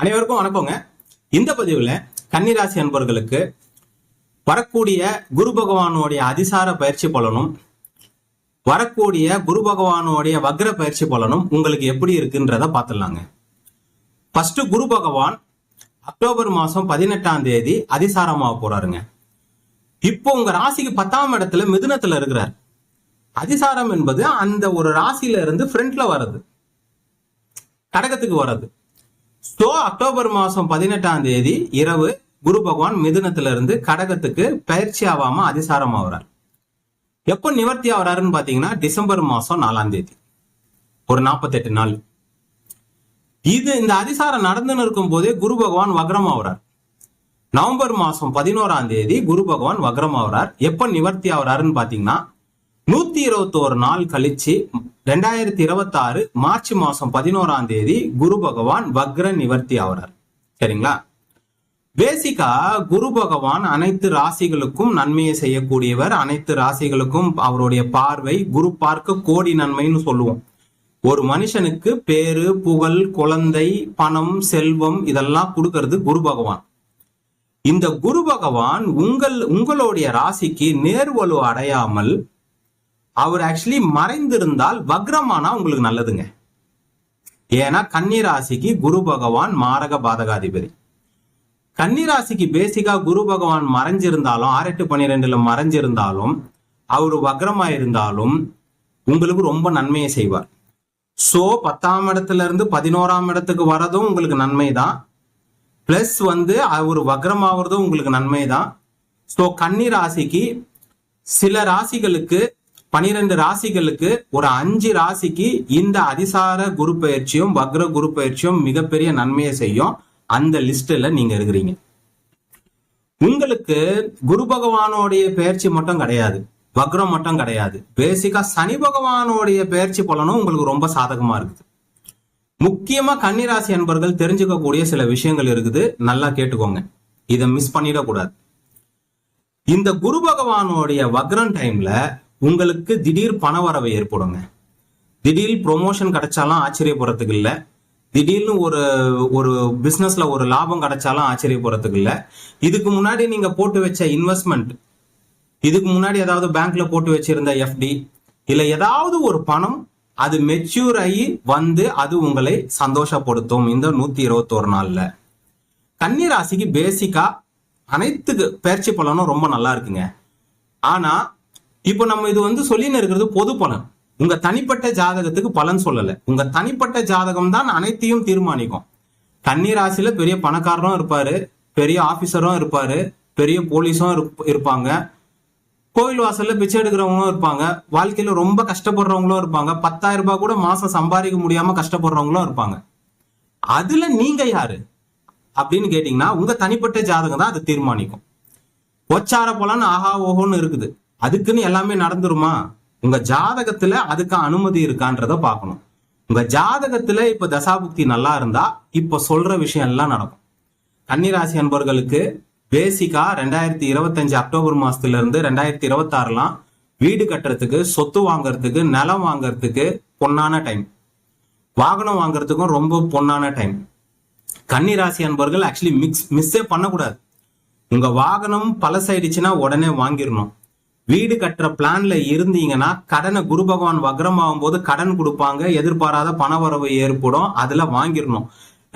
அனைவருக்கும் வணக்கங்க. இந்த பதிவில் கன்னிராசி அன்பர்களுக்கு வரக்கூடிய குரு பகவானுடைய அதிசார பயிற்சி பலனும் வரக்கூடிய குரு பகவானுடைய வக்ர பயிற்சி பலனும் உங்களுக்கு எப்படி இருக்குன்றத பார்த்துடலாங்க. ஃபர்ஸ்ட் குரு பகவான் அக்டோபர் மாதம் பதினெட்டாம் தேதி அதிசாரமாக போறாருங்க. இப்போ உங்க ராசிக்கு பத்தாம் இடத்துல மிதுனத்துல இருக்கிறார். அதிசாரம் என்பது அந்த ஒரு ராசியில இருந்து ஃப்ரண்ட்ல வர்றது. கடகத்துக்கு வர்றது. ஸோ அக்டோபர் மாசம் பதினெட்டாம் தேதி இரவு குரு பகவான் மிதுனத்துல இருந்து கடகத்துக்கு பயிற்சி ஆகாம அதிசாரம் ஆகுறார். எப்போ நிவர்த்தி ஆகுறாருன்னு பாத்தீங்கன்னா டிசம்பர் மாசம் நாலாம் தேதி. ஒரு நாற்பத்தெட்டு நாள். இது இந்த அதிசாரம் நடந்துன்னு இருக்கும் போதே குரு பகவான் வக்ரம் ஆகுறார். நவம்பர் மாசம் பதினோராம் தேதி குரு பகவான் வக்ரம் ஆகுறார். எப்ப நிவர்த்தி ஆகுறாருன்னு பாத்தீங்கன்னா நூத்தி இருபத்தோரு நாள் கழிச்சு ரெண்டாயிரத்தி இருபத்தி ஆறு மார்ச் மாசம் பதினோராம் தேதி குரு பகவான் வக்ர நிவர்த்தி ஆகிறார் சரிங்களா? பேசிக்கா குரு பகவான் அனைத்து ராசிகளுக்கும் நன்மையை செய்யக்கூடியவர். அனைத்து ராசிகளுக்கும் அவருடைய பார்வை குரு பார்க்க கோடி நன்மைன்னு சொல்லுவோம். ஒரு மனுஷனுக்கு பேரு புகழ் குழந்தை பணம் செல்வம் இதெல்லாம் கொடுக்கறது குரு பகவான். இந்த குரு பகவான் உங்கள் உங்களுடைய ராசிக்கு நேர்வலு அடையாமல் அவர் ஆக்சுவலி மறைந்திருந்தால் வக்ரமானா உங்களுக்கு நல்லதுங்க. ஏன்னா கன்னி ராசிக்கு குரு பகவான் மாரக பாதகாதிபதி. கன்னி ராசிக்கு பேசிக்கா குரு பகவான் மறைஞ்சிருந்தாலும் ஆறு எட்டு பன்னிரெண்டுல மறைஞ்சிருந்தாலும் அவர் வக்ரமா இருந்தாலும் உங்களுக்கு ரொம்ப நன்மையை செய்வார். சோ பத்தாம் இடத்துல இருந்து பதினோராம் இடத்துக்கு வரதும் உங்களுக்கு நன்மை தான் பிளஸ் வந்து அவர் வக்ரமாவதும் உங்களுக்கு நன்மை தான் ஸோ கன்னி ராசிக்கு சில ராசிகளுக்கு பனிரெண்டு ராசிகளுக்கு ஒரு அஞ்சு ராசிக்கு இந்த அதிசார குரு பயிற்சியும் வக்ர குரு பயிற்சியும் மிகப்பெரிய நன்மையை செய்யும். அந்த லிஸ்ட்ல நீங்க இருக்கிறீங்க. உங்களுக்கு குரு பகவானோடைய பயிற்சி மட்டும் கிடையாது. வக்ரம் மட்டும் கிடையாது. பேசிக்கா சனி பகவானோடைய பயிற்சி பலனும் உங்களுக்கு ரொம்ப சாதகமா இருக்குது. முக்கியமா கன்னிராசி அன்பர்கள் தெரிஞ்சுக்கக்கூடிய சில விஷயங்கள் இருக்குது. நல்லா கேட்டுக்கோங்க. இதை மிஸ் பண்ணிடக்கூடாது. இந்த குரு பகவானுடைய வக்ரம் டைம்ல உங்களுக்கு திடீர் பணவரவு ஏற்படுங்க. திடீர் ப்ரொமோஷன் கிடைச்சாலும் ஆச்சரியப்படுறதுக்கு இல்லை. திடீர்னு ஒரு ஒரு பிஸ்னஸ்ல ஒரு லாபம் கிடைச்சாலும் ஆச்சரியப்படுறதுக்கு இல்லை. இதுக்கு முன்னாடி நீங்க போட்டு வச்ச இன்வெஸ்ட்மெண்ட் இதுக்கு முன்னாடி ஏதாவது பேங்க்ல போட்டு வச்சிருந்த எஃப்டி இல்ல ஏதாவது ஒரு பணம் அது மெச்சூர் ஆகி வந்து அது உங்களை சந்தோஷப்படுத்தும் இந்த நூத்தி இருபத்தோரு நாள்ல. கன்னி ராசிக்கு பேசிக்கா அனைத்து பயிற்சி பலனும் ரொம்ப நல்லா இருக்குங்க. ஆனா இப்போ நம்ம இது வந்து சொல்லின்னு இருக்கிறது பொது பலன். உங்க தனிப்பட்ட ஜாதகத்துக்கு பலன் சொல்லலை. உங்க தனிப்பட்ட ஜாதகம் தான் அனைத்தையும் தீர்மானிக்கும். கன்னி ராசியில பெரிய பணக்காரரும் இருப்பாரு பெரிய ஆபீசரும் இருப்பாரு பெரிய போலீஸும் இருப்பாங்க. கோவில் வாசல்ல பிச்சை எடுக்கிறவங்களும் இருப்பாங்க. வாழ்க்கையில ரொம்ப கஷ்டப்படுறவங்களும் இருப்பாங்க. பத்தாயிரம் ரூபாய் கூட மாசம் சம்பாதிக்க முடியாம கஷ்டப்படுறவங்களும் இருப்பாங்க. அதுல நீங்க யாரு? அப்படின்னு கேட்டீங்கன்னா உங்க தனிப்பட்ட ஜாதகம் தான் அதை தீர்மானிக்கும். ஒச்சார பலன் ஆஹா ஓஹோன்னு இருக்குது. அதுக்குன்னு எல்லாமே நடந்துருமா? உங்க ஜாதகத்துல அதுக்கு அனுமதி இருக்கான்றத பார்க்கணும். உங்க ஜாதகத்துல இப்ப தசாபுக்தி நல்லா இருந்தா இப்ப சொல்ற விஷயம் எல்லாம் நடக்கும். கன்னிராசி அன்பர்களுக்கு பேசிக்கா ரெண்டாயிரத்தி இருபத்தஞ்சு அக்டோபர் மாசத்துல இருந்து ரெண்டாயிரத்தி இருபத்தி ஆறுலாம் வீடு கட்டுறதுக்கு சொத்து வாங்குறதுக்கு நிலம் வாங்குறதுக்கு பொன்னான டைம் வாகனம் வாங்குறதுக்கும் ரொம்ப பொன்னான டைம் கன்னிராசி அன்பர்கள் ஆக்சுவலி மிக்ஸ் மிஸ்ஸே பண்ணக்கூடாது. உங்க வாகனம் பழசாயிடுச்சுன்னா உடனே வாங்கிடணும். வீடு கட்டுற பிளான்ல இருந்தீங்கன்னா கடனை குரு பகவான் வக்ரமாகும் போது கடன் கொடுப்பாங்க எதிர்பாராத பணவரவு ஏற்படும் அதுல வாங்கிடணும்.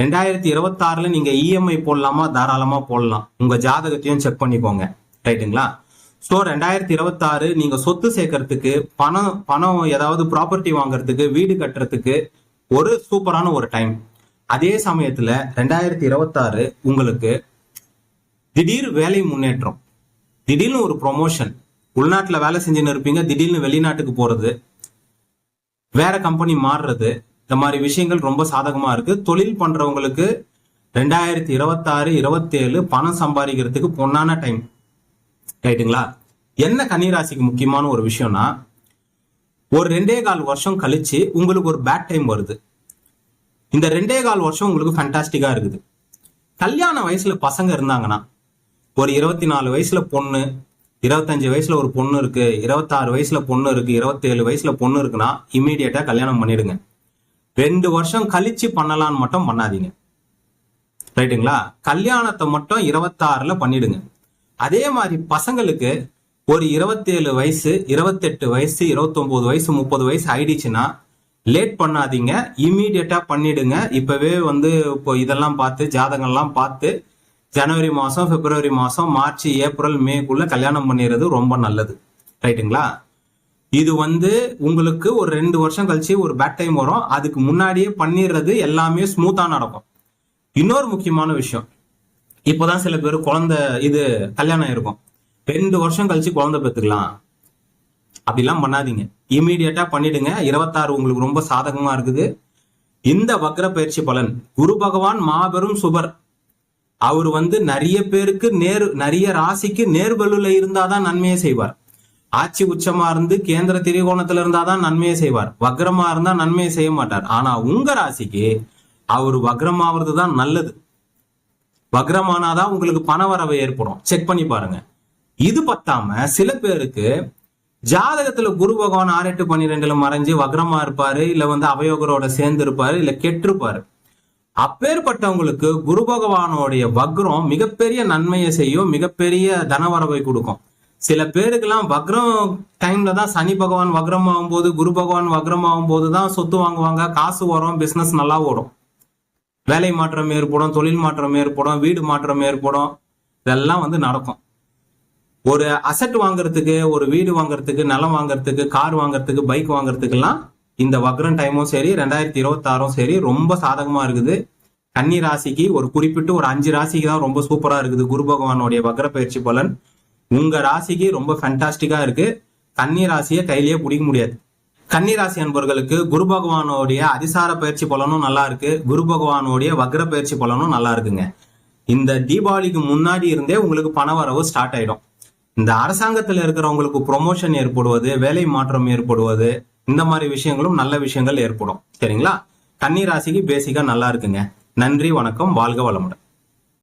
ரெண்டாயிரத்தி இருபத்தி ஆறுல நீங்க இஎம்ஐ போடலாமா? தாராளமா போடலாம். உங்க ஜாதகத்தையும் செக் பண்ணிக்கோங்க. ரைட்டுங்களா ஸோ ரெண்டாயிரத்தி இருபத்தாறு நீங்க சொத்து சேர்க்கறதுக்கு பணம் பணம் ஏதாவது ப்ராப்பர்ட்டி வாங்குறதுக்கு வீடு கட்டுறதுக்கு ஒரு சூப்பரான ஒரு டைம் அதே சமயத்துல ரெண்டாயிரத்தி இருபத்தாறு உங்களுக்கு திடீர் வேலை முன்னேற்றம். திடீர்னு ஒரு ப்ரொமோஷன் உள்நாட்டுல வேலை செஞ்சுன்னு இருப்பீங்க திடீர்னு வெளிநாட்டுக்கு போறது வேற கம்பெனி மாறுறது இந்த மாதிரி விஷயங்கள் ரொம்ப சாதகமா இருக்கு. தொழில் பண்றவங்களுக்கு ரெண்டாயிரத்தி இருபத்தாறு இருபத்தேழு பணம் சம்பாதிக்கிறதுக்கு பொன்னான டைம் ரைட்டுங்களா என்ன கன்னிராசிக்கு முக்கியமான ஒரு விஷயம்னா ஒரு ரெண்டே கால் வருஷம் கழிச்சு உங்களுக்கு ஒரு பேட் டைம் வருது. இந்த ரெண்டே கால் வருஷம் உங்களுக்கு ஃபண்டாஸ்டிக்கா இருக்குது. கல்யாண வயசுல பசங்க இருந்தாங்கன்னா ஒரு இருபத்தி நாலு வயசுல பொண்ணு இருபத்தஞ்சு வயசுல ஒரு பொண்ணு இருக்கு இருபத்தாறு வயசுல பொண்ணு இருக்கு இருபத்தேழு வயசுல பொண்ணு இருக்குன்னா இமீடியட்டா கல்யாணம் பண்ணிடுங்க. ரெண்டு வருஷம் கழிச்சு பண்ணலான்னு மட்டும் பண்ணாதீங்க. ரைட்டுங்களா? கல்யாணத்தை மட்டும் இருபத்தாறுல பண்ணிடுங்க. அதே மாதிரி பசங்களுக்கு ஒரு இருபத்தேழு வயசு இருபத்தெட்டு வயசு இருபத்தொன்பது வயசு முப்பது வயசு ஆயிடுச்சுன்னா லேட் பண்ணாதீங்க. இம்மீடியட்டா பண்ணிடுங்க. இப்பவே வந்து இப்போ இதெல்லாம் பார்த்து ஜாதகம்லாம் பார்த்து ஜனவரி மாதம் பிப்ரவரி மாதம் மார்ச் ஏப்ரல் மேக்குள்ளே கல்யாணம் பண்ணிடுறது ரொம்ப நல்லது. ரைட்டுங்களா? இது வந்து உங்களுக்கு ஒரு ரெண்டு வருஷம் கழிச்சு ஒரு பேட் டைம் வரும். அதுக்கு முன்னாடியே பண்ணிடுறது எல்லாமே ஸ்மூத்தாக நடக்கும். இன்னொரு முக்கியமான விஷயம். இப்போதான் சில பேர் குழந்தை இது கல்யாணம் இருக்கும் ரெண்டு வருஷம் கழிச்சு குழந்தை பெற்றுக்கலாம். அப்படிலாம் பண்ணாதீங்க. இமீடியட்டா பண்ணிடுங்க. இருபத்தாறு உங்களுக்கு ரொம்ப சாதகமா இருக்குது. இந்த வக்ர பயிற்சி பலன். குரு பகவான் மாபெரும் சுபர். அவர் வந்து நிறைய பேருக்கு நேர் நிறைய ராசிக்கு நேர்வலுல இருந்தாதான் நன்மையை செய்வார். ஆட்சி உச்சமா இருந்து கேந்திர திரிகோணத்துல இருந்தாதான் நன்மையை செய்வார். வக்ரமா இருந்தா நன்மையை செய்ய மாட்டார். ஆனா உங்க ராசிக்கு அவர் வக்ரமாவது தான் நல்லது. வக்ரமானாதான் உங்களுக்கு பண வரவு ஏற்படும். செக் பண்ணி பாருங்க. இது பத்தாம சில பேருக்கு ஜாதகத்துல குரு பகவான் ஆறு எட்டு பன்னிரெண்டுல மறைஞ்சு வக்ரமா இருப்பாரு இல்ல வந்து அவயோகரோட சேர்ந்து இருப்பாரு இல்ல கெட்டிருப்பாரு. அப்பேற்பட்டவங்களுக்கு குரு பகவானுடைய வக்ரம் மிகப்பெரிய நன்மையை செய்யும் மிகப்பெரிய தனவரவை கொடுக்கும். சில பேருக்கெல்லாம் வக்ரம் டைம்ல தான் சனி பகவான் வக்ரம் ஆகும்போது குரு பகவான் வக்ரம் ஆகும்போது தான் சொத்து வாங்குவாங்க காசு வரும் பிசினஸ் நல்லா ஓடும். வேலை மாற்றம் ஏற்படும் தொழில் மாற்றம் ஏற்படும் வீடு மாற்றம் ஏற்படும். இதெல்லாம் வந்து நடக்கும். ஒரு அசட் வாங்குறதுக்கு ஒரு வீடு வாங்குறதுக்கு நிலம் வாங்குறதுக்கு கார் வாங்குறதுக்கு பைக் வாங்குறதுக்கெல்லாம் இந்த வக்ரம் டைமும் சரி ரெண்டாயிரத்தி இருபத்தாறும் சரி ரொம்ப சாதகமா இருக்குது. கன்னி ராசிக்கு ஒரு குறிப்பிட்டு ஒரு அஞ்சு ராசிக்கு தான் ரொம்ப சூப்பரா இருக்குது குரு பகவானுடைய வக்ர பயிற்சி பலன். உங்க ராசிக்கு ரொம்ப ஃபேண்டாஸ்டிக்கா இருக்கு. கன்னி ராசியை கையிலேயே பிடிக்க முடியாது. கன்னி ராசி அன்பர்களுக்கு குரு பகவானுடைய அதிசார பயிற்சி பலனும் நல்லா இருக்கு. குரு பகவானுடைய வக்ர பயிற்சி பலனும் நல்லா இருக்குங்க. இந்த தீபாவளிக்கு முன்னாடி இருந்தே உங்களுக்கு பண வரவு ஸ்டார்ட் ஆயிடும். இந்த அரசாங்கத்தில் இருக்கிறவங்களுக்கு ப்ரொமோஷன் ஏற்படுவது வேலை மாற்றம் ஏற்படுவது இந்த மாதிரி விஷயங்களும் நல்ல விஷயங்கள் ஏற்படும். சரிங்களா? கன்னி ராசிக்கு பேசிக்கா நல்லா இருக்குங்க. நன்றி வணக்கம் வாழ்க வளமுடன்.